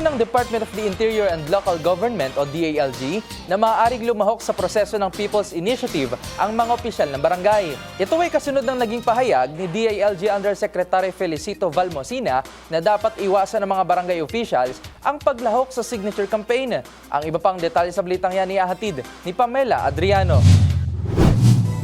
Ng Department of the Interior and Local Government o DALG na maaaring lumahok sa proseso ng People's Initiative ang mga opisyal ng barangay. Ito ay kasunod ng naging pahayag ni DALG Undersecretary Felicito Valmosina na dapat iwasan ng mga barangay officials ang paglahok sa signature campaign. Ang iba pang detalye sa balitang yan ihahatid ni Pamela Adriano.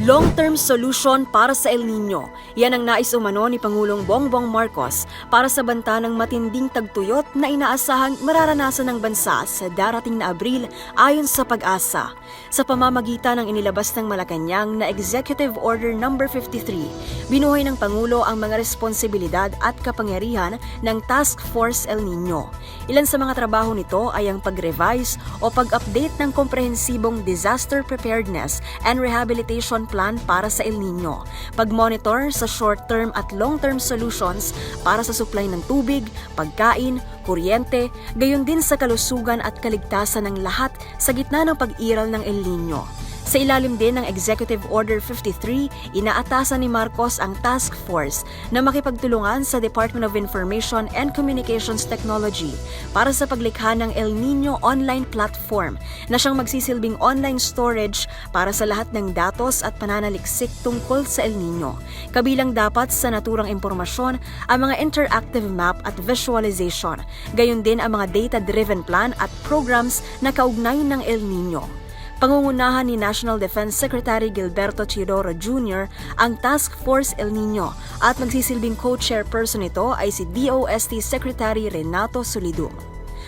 Long-term solution para sa El Nino. Yan ang nais umano ni Pangulong Bongbong Marcos para sa banta ng matinding tagtuyot na inaasahang mararanasan ng bansa sa darating na Abril ayon sa pag-asa. Sa pamamagitan ng inilabas ng Malacanang na Executive Order No. 53, binuhay ng Pangulo ang mga responsibilidad at kapangyarihan ng Task Force El Nino. Ilan sa mga trabaho nito ay ang pag-revise o pag-update ng komprehensibong Disaster Preparedness and Rehabilitation Plan para sa El Nino, pag-monitor sa short-term at long-term solutions para sa supply ng tubig, pagkain, kuryente, gayon din sa kalusugan at kaligtasan ng lahat sa gitna ng pag-iral ng El Nino. Sa ilalim din ng Executive Order 53, inaatasan ni Marcos ang task force na makipagtulungan sa Department of Information and Communications Technology para sa paglikha ng El Nino online platform na siyang magsisilbing online storage para sa lahat ng datos at pananaliksik tungkol sa El Nino. Kabilang dapat sa naturang impormasyon ang mga interactive map at visualization, gayon din ang mga data-driven plan at programs na kaugnay ng El Nino. Pangungunahan ni National Defense Secretary Gilberto Chidoro Jr. ang Task Force El Nino at magsisilbing co-chairperson nito ay si DOST Secretary Renato Solidum.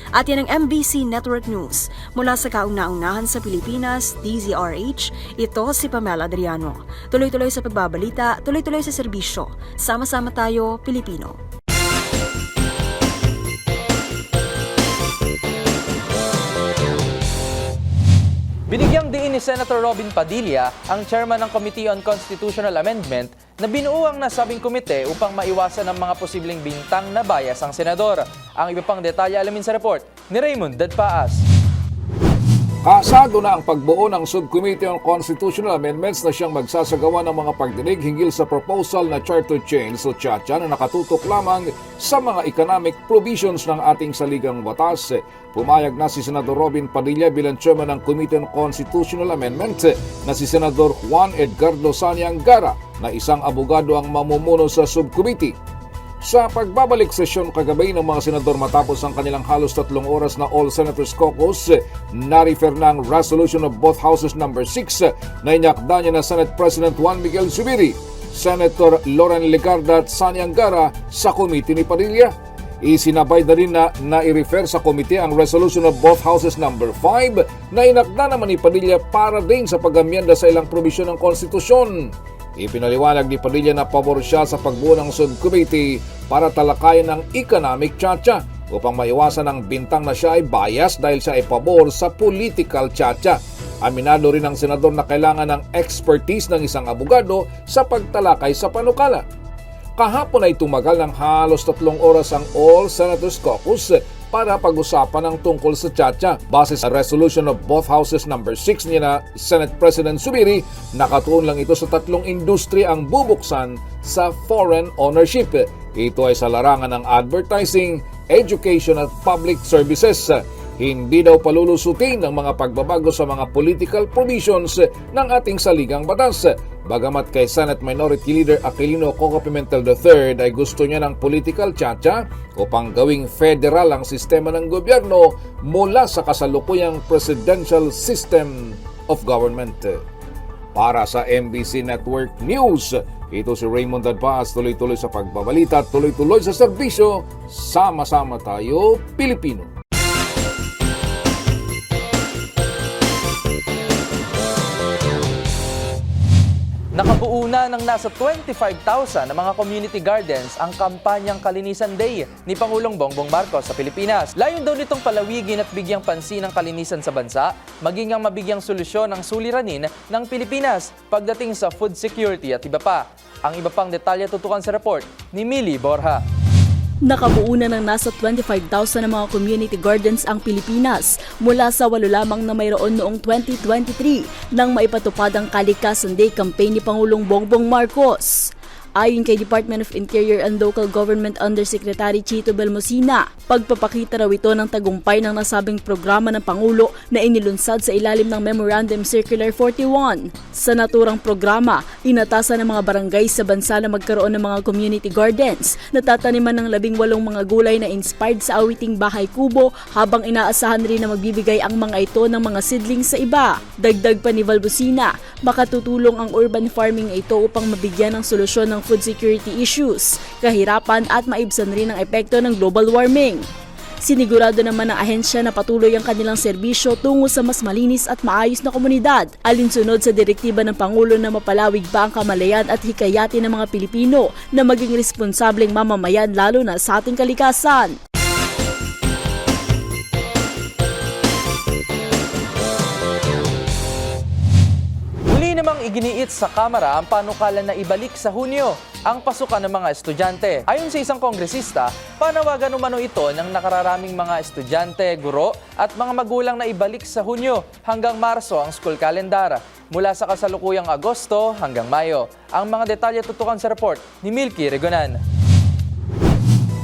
At yan ang MBC Network News. Mula sa kauna-unahan sa Pilipinas, DZRH, ito si Pamela Adriano. Tuloy-tuloy sa pagbabalita, tuloy-tuloy sa serbisyo. Sama-sama tayo, Pilipino. Binigyang diin ni Senator Robin Padilla, ang chairman ng Committee on Constitutional Amendment, na binuo ang nasabing komite upang maiwasan ang mga posibleng bintang na bias ang senador. Ang iba pang detalye alamin sa report ni Raymond Dadpaas. Kasado na ang pagbuo ng Subcommittee on Constitutional Amendments na siyang magsasagawa ng mga pagdinig hinggil sa proposal na charter change o CHACHA na nakatutok lamang sa mga economic provisions ng ating saligang batas. Pumayag na si Senador Robin Padilla bilang chairman ng Committee on Constitutional Amendment na si Senador Juan Edgardo Sanyang Gara na isang abogado ang mamumuno sa subcommittee. Sa pagbabalik sesyon kagabi ng mga senador matapos ang kanilang halos tatlong oras na All Senators Caucus, na-refer na ang resolution of both houses number 6 na inyakda niya na Senate President Juan Miguel Zubiri, Senator Loren Legarda at Sani Angara sa committee ni Padilla. Isinabay na rin na na-refer sa komite ang resolution of both houses number 5 na inakda naman ni Padilla para din sa pag-amyenda sa ilang probisyon ng konstitusyon. Ipinaliwanag ni Padilla na pabor siya sa pagbuo ng subcommittee para talakayan ang economic chacha upang maiwasan ang bintang na siya ay bias dahil siya ay pabor sa political chacha. Aminado rin ang senador na kailangan ng expertise ng isang abogado sa pagtalakay sa panukala. Kahapon ay tumagal ng halos tatlong oras ang All Senators Caucus para pag-usapan ang tungkol sa Chacha. Base sa resolution of both houses number 6 ni na Senate President Subiri, nakatuon lang ito sa tatlong industry ang bubuksan sa foreign ownership. Ito ay sa larangan ng advertising, education at public services. Hindi daw palulusutin ang mga pagbabago sa mga political provisions ng ating saligang batas. Bagamat kay Senate Minority Leader Aquilino Coco Pimentel III ay gusto niya ng political chacha upang gawing federal ang sistema ng gobyerno mula sa kasalukuyang presidential system of government. Para sa MBC Network News, ito si Raymond Advaz, tuloy-tuloy sa pagbabalita, tuloy-tuloy sa serbisyo, sama-sama tayo, Pilipino. Nakabuo na ng nasa 25,000 na mga community gardens ang kampanyang Kalinisan Day ni Pangulong Bongbong Marcos sa Pilipinas. Layon daw nitong palawigin at bigyang pansin ang kalinisan sa bansa, maging ang mabigyang solusyon ng suliranin ng Pilipinas pagdating sa food security at iba pa. Ang iba pang detalye tutukan sa report ni Millie Borja. Nakabuo na ng nasa 25,000 na mga community gardens ang Pilipinas mula sa walo lamang na mayroon noong 2023 nang maipatupad ang Kalikasan Day campaign ni Pangulong Bongbong Marcos. Ayon kay Department of Interior and Local Government Undersecretary Chito Belmosina, pagpapakita raw ito ng tagumpay ng nasabing programa ng Pangulo na inilunsad sa ilalim ng Memorandum Circular 41. Sa naturang programa, inatasan ng mga barangay sa bansa na magkaroon ng mga community gardens na tataniman ng labing walong mga gulay na inspired sa awiting bahay kubo habang inaasahan rin na magbibigay ang mga ito ng mga seedlings sa iba. Dagdag pa ni Valbusina, makatutulong ang urban farming ito upang mabigyan ng solusyon ng food security issues, kahirapan at maibsan rin ang epekto ng global warming. Sinigurado naman ng ahensya na patuloy ang kanilang serbisyo tungo sa mas malinis at maayos na komunidad, alinsunod sa direktiba ng Pangulo na mapalawig ba ang kamalayan at hikayatin ng mga Pilipino na maging responsableng mamamayan lalo na sa ating kalikasan. Iginiit sa Kamara ang panukalan na ibalik sa Hunyo ang pasukan ng mga estudyante. Ayon sa isang kongresista, panawagan umano ito ng nakararaming mga estudyante, guro at mga magulang na ibalik sa Hunyo hanggang Marso ang school calendar mula sa kasalukuyang Agosto hanggang Mayo. Ang mga detalye tutukan sa report ni Milky Regonan.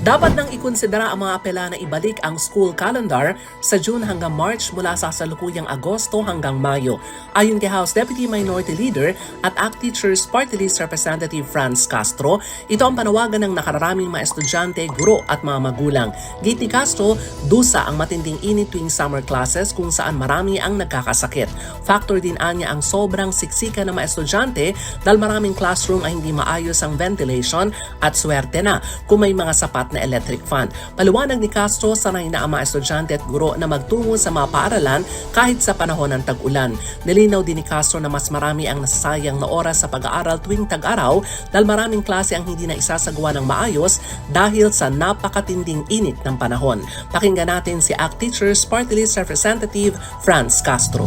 Dapat nang ikonsidera ang mga apela na ibalik ang school calendar sa June hanggang March mula sa salukuyang Agosto hanggang Mayo. Ayon kay House Deputy Minority Leader at ACT Teachers Party List Representative Franz Castro, ito ang panawagan ng nakararaming mga estudyante, guro at mga magulang. Gate ni Castro, dusa ang matinding init tuwing summer classes kung saan marami ang nagkakasakit. Factor din anya ang sobrang siksika ng mga estudyante dahil maraming classroom ay hindi maayos ang ventilation at swerte na kung may mga sapat na electric fan. Paliwanag ni Castro, sanay na mga estudyante at guro na magtungo sa mga paaralan kahit sa panahon ng tag-ulan. Nilinaw din ni Castro na mas marami ang nasasayang na oras sa pag-aaral tuwing tag-araw dahil maraming klase ang hindi na isasagawa ng maayos dahil sa napakatinding init ng panahon. Pakinggan natin si ACT Teachers Party List Representative Franz Castro.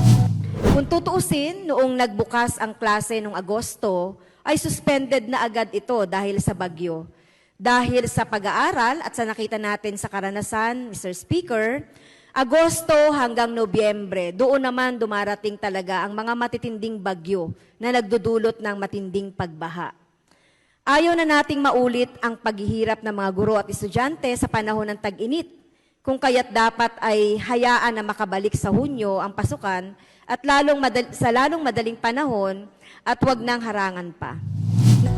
Kung tutuusin, noong nagbukas ang klase noong Agosto, ay suspended na agad ito dahil sa bagyo. Dahil sa pag-aaral at sa nakita natin sa karanasan, Mr. Speaker, Agosto hanggang Nobyembre, doon naman dumarating talaga ang mga matitinding bagyo na nagdudulot ng matinding pagbaha. Ayaw na nating maulit ang paghihirap ng mga guro at estudyante sa panahon ng tag-init, kung kaya't dapat ay hayaan na makabalik sa Hunyo ang pasukan at lalong madal- sa lalong madaling panahon at wag nang harangan pa.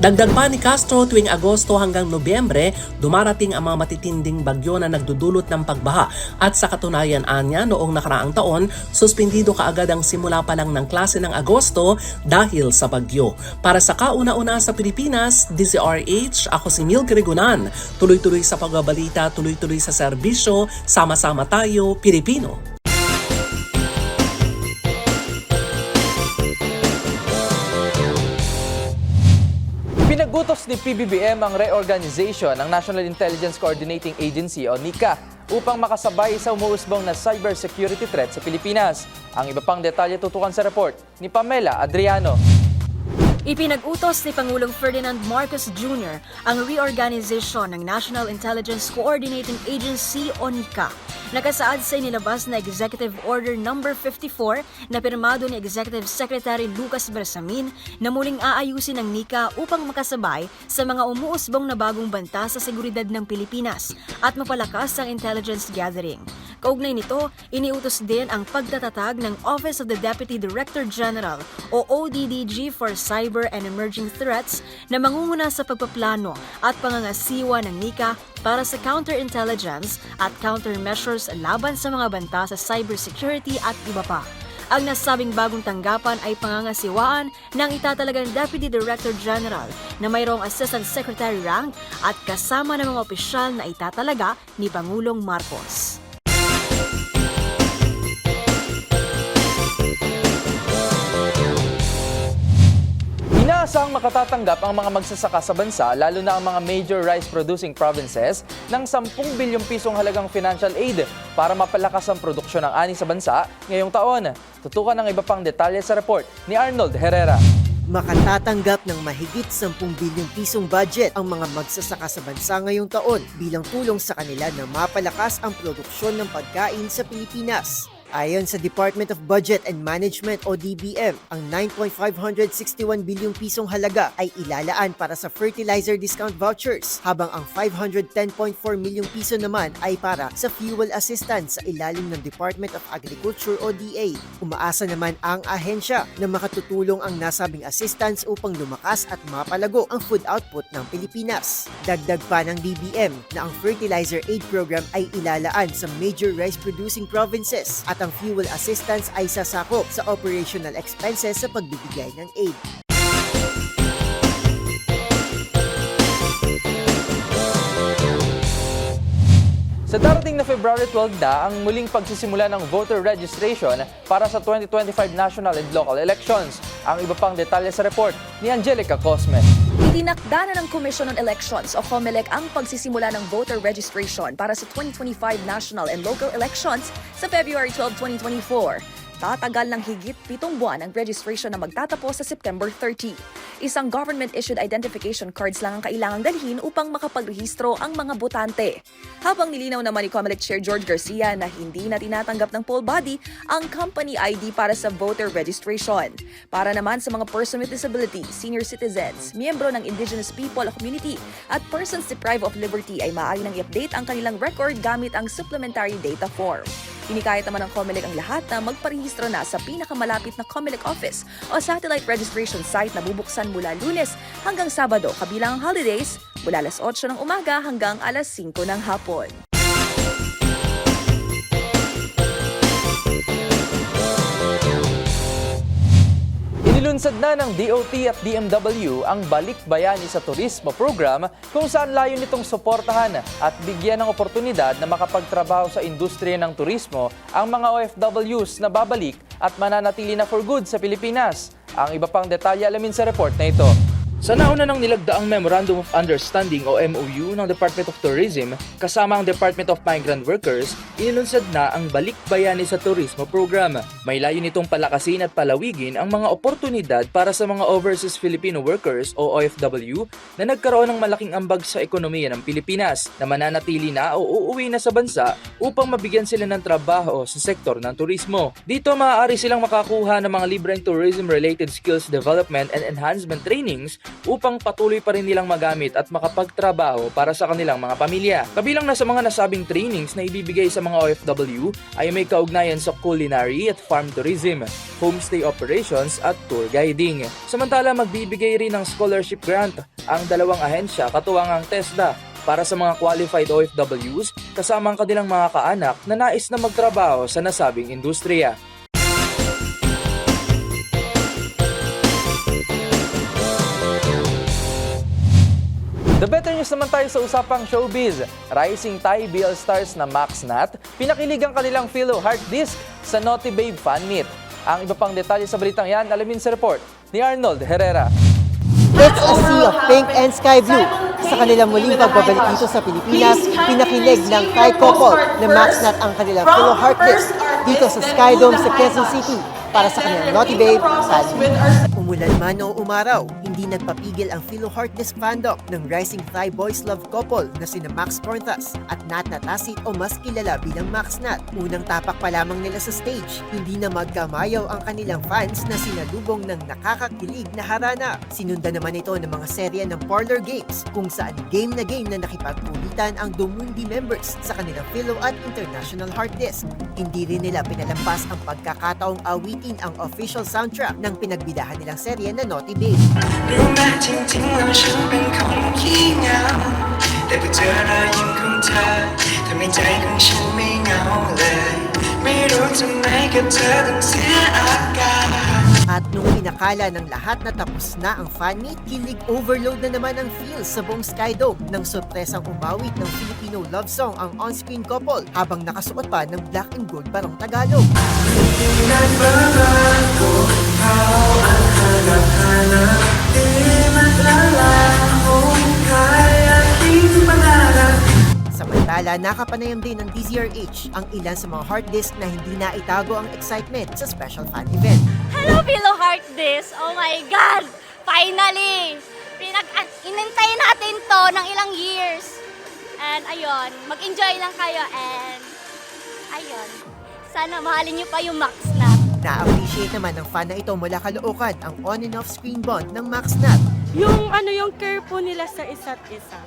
Dagdag pa ni Castro tuwing Agosto hanggang Nobyembre, dumarating ang mga matitinding bagyo na nagdudulot ng pagbaha at sa katunayan anya noong nakaraang taon, suspindido kaagad ang simula pa lang ng klase ng Agosto dahil sa bagyo. Para sa kauna-una sa Pilipinas, DZRH, ako si Milk Regunan. Tuloy-tuloy sa pagbabalita, tuloy-tuloy sa serbisyo, sama-sama tayo, Pilipino. Ni PBBM ang reorganization ng National Intelligence Coordinating Agency o NICA upang makasabay sa umuusbong na cybersecurity threat sa Pilipinas. Ang iba pang detalye tutukan sa report ni Pamela Adriano. Ipinag-utos ni Pangulong Ferdinand Marcos Jr. ang reorganization ng National Intelligence Coordinating Agency o NICA. Nakasaad sa inilabas na Executive Order No. 54 na pirmado ni Executive Secretary Lucas Bersamin na muling aayusin ang NICA upang makasabay sa mga umuusbong na bagong banta sa seguridad ng Pilipinas at mapalakas ang intelligence gathering. Kaugnay nito, iniutos din ang pagtatatag ng Office of the Deputy Director General o ODDG for Cyber and Emerging Threats na mangunguna sa pagpaplano at pangangasiwa ng NICA para sa counterintelligence at countermeasures laban sa mga banta sa cybersecurity at iba pa. Ang nasabing bagong tanggapan ay pangangasiwaan ng itatalagang Deputy Director General na mayroong Assistant Secretary rank at kasama ng mga opisyal na itatalaga ni Pangulong Marcos. Inaasahang makatatanggap ang mga magsasaka sa bansa, lalo na ang mga major rice-producing provinces, ng 10 bilyong pisong halagang financial aid para mapalakas ang produksyon ng ani sa bansa ngayong taon. Tutukan ng iba pang detalye sa report ni Arnold Herrera. Makatatanggap ng mahigit 10 bilyong pisong budget ang mga magsasaka sa bansa ngayong taon bilang tulong sa kanila na mapalakas ang produksyon ng pagkain sa Pilipinas. Ayon sa Department of Budget and Management o DBM, ang 9.561 bilyong pisong halaga ay ilalaan para sa fertilizer discount vouchers, habang ang 510.4 milyong piso naman ay para sa fuel assistance sa ilalim ng Department of Agriculture o DA. Umaasa naman ang ahensya na makatutulong ang nasabing assistance upang lumakas at mapalago ang food output ng Pilipinas. Dagdag pa ng DBM na ang fertilizer aid program ay ilalaan sa major rice producing provinces at ang fuel assistance ay sasakop sa operational expenses sa pagbibigay ng aid. Sa darating na February 12 na ang muling pagsisimula ng voter registration para sa 2025 national and local elections. Ang iba pang detalye sa report ni Angelica Cosme. Itinakda na ng Commission on Elections o COMELEC ang pagsisimula ng voter registration para sa 2025 national and local elections sa February 12, 2024. Tatagal ng higit pitong buwan ang registration na magtatapos sa September 30. Isang government-issued identification cards lang ang kailangang dalhin upang makapagrehistro ang mga botante. Habang nilinaw naman ni COMELEC Chair George Garcia na hindi na tinatanggap ng poll body ang company ID para sa voter registration. Para naman sa mga person with disability, senior citizens, miyembro ng indigenous people o community at persons deprived of liberty ay maaari nang i-update ang kanilang record gamit ang supplementary data form. Hinikayat naman ng COMELEC ang lahat na magparehistro na sa pinakamalapit na COMELEC office o satellite registration site na bubuksan mula lunes hanggang Sabado kabilang ang holidays mula alas 8 ng umaga hanggang alas 5 ng hapon. Inilunsad na ng DOT at DMW ang Balik Bayani sa Turismo program kung saan layo nitong suportahan at bigyan ng oportunidad na makapagtrabaho sa industriya ng turismo ang mga OFWs na babalik at mananatili na for good sa Pilipinas. Ang iba pang detalye alamin sa report na ito. Sa nauna ng nilagdaang Memorandum of Understanding o MOU ng Department of Tourism kasama ang Department of Migrant Workers, inilunsad na ang Balik Bayani sa Turismo Program. May layo nitong palakasin at palawigin ang mga oportunidad para sa mga overseas Filipino workers o OFW na nagkaroon ng malaking ambag sa ekonomiya ng Pilipinas na mananatili na o uuwi na sa bansa upang mabigyan sila ng trabaho sa sektor ng turismo. Dito maaari silang makakuha ng mga libreng tourism-related skills development and enhancement trainings upang patuloy pa rin nilang magamit at makapagtrabaho para sa kanilang mga pamilya. Kabilang na sa mga nasabing trainings na ibibigay sa mga OFW ay may kaugnayan sa culinary at farm tourism, homestay operations at tour guiding. Samantala magbibigay rin ng scholarship grant ang dalawang ahensya katuwang ang TESDA para sa mga qualified OFWs kasama ang kanilang mga kaanak na nais na magtrabaho sa nasabing industriya. The better news naman tayo sa usapang showbiz. Rising Thai BL stars na Max Nat, pinakilig ang kanilang Philo Heart Disc sa Naughty Babe Fan Meet. Ang iba pang detalye sa balitang yan, alamin sa report ni Arnold Herrera. It's a sea of pink and sky blue. Sa kanilang muling pagbabalik dito sa Pilipinas, pinakilig ng Thai couple na Max Nat ang kanilang fellow heartless dito sa Skydome sa Quezon City. para sa kanilang Naughty Babe fan meet. Umulan man o umaraw, hindi nagpapigil ang Philo Heart Disc fandom ng Rising Thai Boys Love couple na sina Max Cortas at Nat Natasit o mas kilala bilang Max Nat. Unang tapak pa lamang nila sa stage, hindi na magkamayaw ang kanilang fans na sinalubong ng nakakakilig na harana. Sinundan naman ito ng mga serya ng parlor games kung saan game na game na nakipagpulitan ang Dumundi members sa kanilang Philo at International Heart Disc. Hindi rin nila pinalampas ang pagkakataong awitin ang official soundtrack ng pinagbidahan nilang serye na Naughty Babe. รู้ไหมจริงๆแล้วฉันเป็นคนขี้เหงาแต่พอเจอรอยยิ้มของเธอทำให้ใจของฉันไม่เหงาเลย ไม่รู้ทำไมกับเธอต้องเสียอาการ At nung pinakala ng lahat na tapos na ang fan meet, kilig overload na naman ang feels sa buong Skydome nang sorpresang umawit ng Filipino love song ang on-screen couple habang nakasuot pa ng black and gold barong Tagalog. Samantala, nakapanayam din ng DZRH ang ilan sa mga hard disk na hindi na itago ang excitement sa special fan event. Hello, Philo Heart This! Oh my God! Finally! Pinag inintay natin to ng ilang years. And ayun, mag-enjoy lang kayo and ayun, sana mahalin niyo pa yung Max. Na-appreciate naman ng fan na ito mula Caloocan ang on and off screen bond ng Max Nat yung ano yung care po nila sa isa't isa.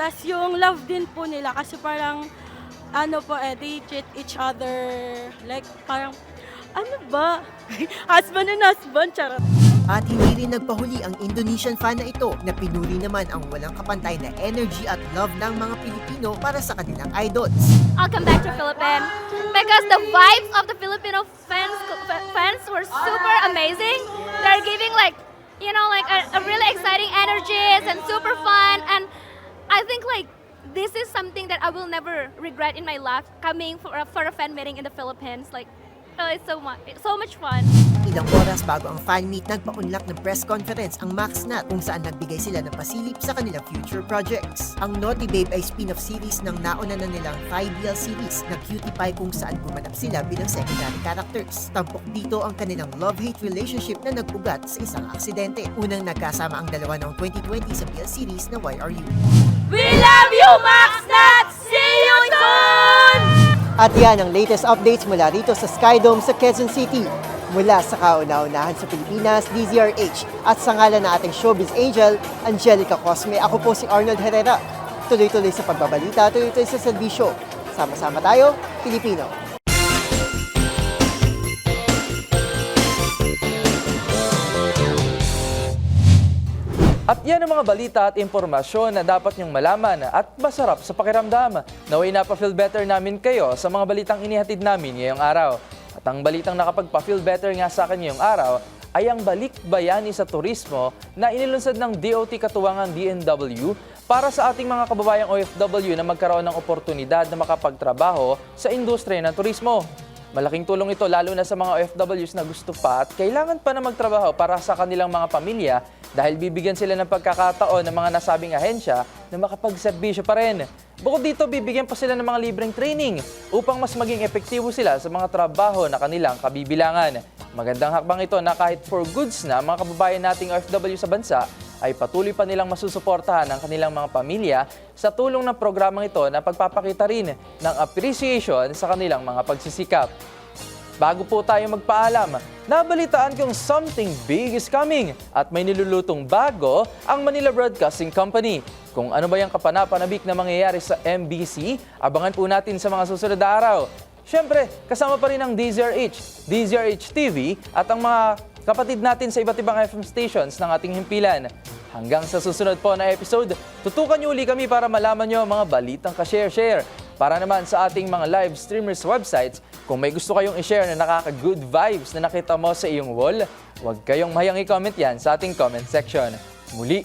Tapos yung love din po nila kasi parang ano po eh, they treat each other like parang ano ba? husband and husband, charot. At hindi rin nagpahuli ang Indonesian fan na ito na pinuri naman ang walang kapantay na energy at love ng mga Pilipino para sa kanilang idols. I'll come back to Philippines because the vibes of the Filipino fans fans were super amazing. They're giving like you know like a, a really exciting energies and super fun and I think like this is something that I will never regret in my life coming for a, for a fan meeting in the Philippines like oh, it's so much it's so much fun. Ilang oras bago ang fan meet, nagpaunlak ng press conference ang Max Nat kung saan nagbigay sila ng pasilip sa kanilang future projects. Ang Naughty Babe ay spin-off series ng nauna na nilang 5BL series na Cutie Pie kung saan gumanap sila bilang secondary characters. Tampok dito ang kanilang love-hate relationship na nag-ugat sa isang aksidente. Unang nagkasama ang dalawa noong 2020 sa BL series na Why Are You? We love you, Max Nat! See you soon! At yan ang latest updates mula rito sa Skydome sa Quezon City. Mula sa kauna-unahan sa Pilipinas, DZRH, at sa ngalan ng ating showbiz angel, Angelica Cosme, ako po si Arnold Herrera. Tuloy-tuloy sa pagbabalita, tuloy-tuloy sa serbisyo. Sama-sama tayo, Pilipino. At yan ang mga balita at impormasyon na dapat niyong malaman at masarap sa pakiramdam. Naway napafeel better namin kayo sa mga balitang inihatid namin ngayong araw. At ang balitang nakapagpa-feel better nga sa akin ngayong araw ay ang balik bayani sa turismo na inilunsad ng DOT Katuwangan DNW para sa ating mga kababayang OFW na magkaroon ng oportunidad na makapagtrabaho sa industriya ng turismo. Malaking tulong ito lalo na sa mga OFWs na gusto pa at kailangan pa na magtrabaho para sa kanilang mga pamilya dahil bibigyan sila ng pagkakataon ng mga nasabing ahensya na makapagserbisyo pa rin. Bukod dito, bibigyan pa sila ng mga libreng training upang mas maging epektibo sila sa mga trabaho na kanilang kabibilangan. Magandang hakbang ito na kahit for goods na mga kababayan nating OFW sa bansa ay patuloy pa nilang masusuportahan ang kanilang mga pamilya sa tulong ng programang ito na pagpapakita rin ng appreciation sa kanilang mga pagsisikap. Bago po tayo magpaalam, nabalitaan kong something big is coming at may nilulutong bago ang Manila Broadcasting Company. Kung ano ba yung kapanapanabik na mangyayari sa MBC, abangan po natin sa mga susunod na araw. Siyempre, kasama pa rin ang DZRH, DZRH TV at ang mga kapatid natin sa iba't ibang FM stations ng ating himpilan. Hanggang sa susunod po na episode, tutukan niyo uli kami para malaman niyo ang mga balitang ka-share-share. Para naman sa ating mga live streamers websites, kung may gusto kayong i-share na nakaka-good vibes na nakita mo sa iyong wall, huwag kayong mahiyang i-comment yan sa ating comment section. Muli,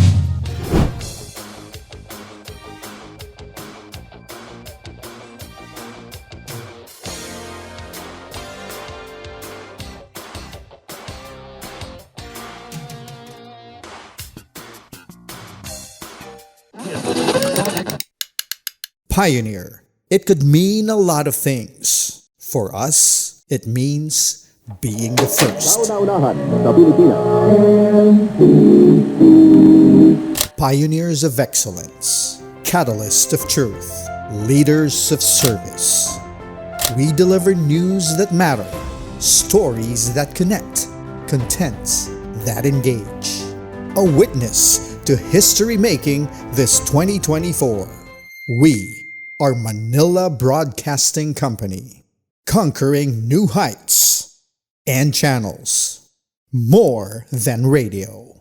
Pioneer. It could mean a lot of things. For us, it means being the first. Pioneers of excellence, catalysts of truth, leaders of service. We deliver news that matter, stories that connect, contents that engage. A witness to history making this 2024. We are Manila Broadcasting Company, conquering new heights and channels. More than radio.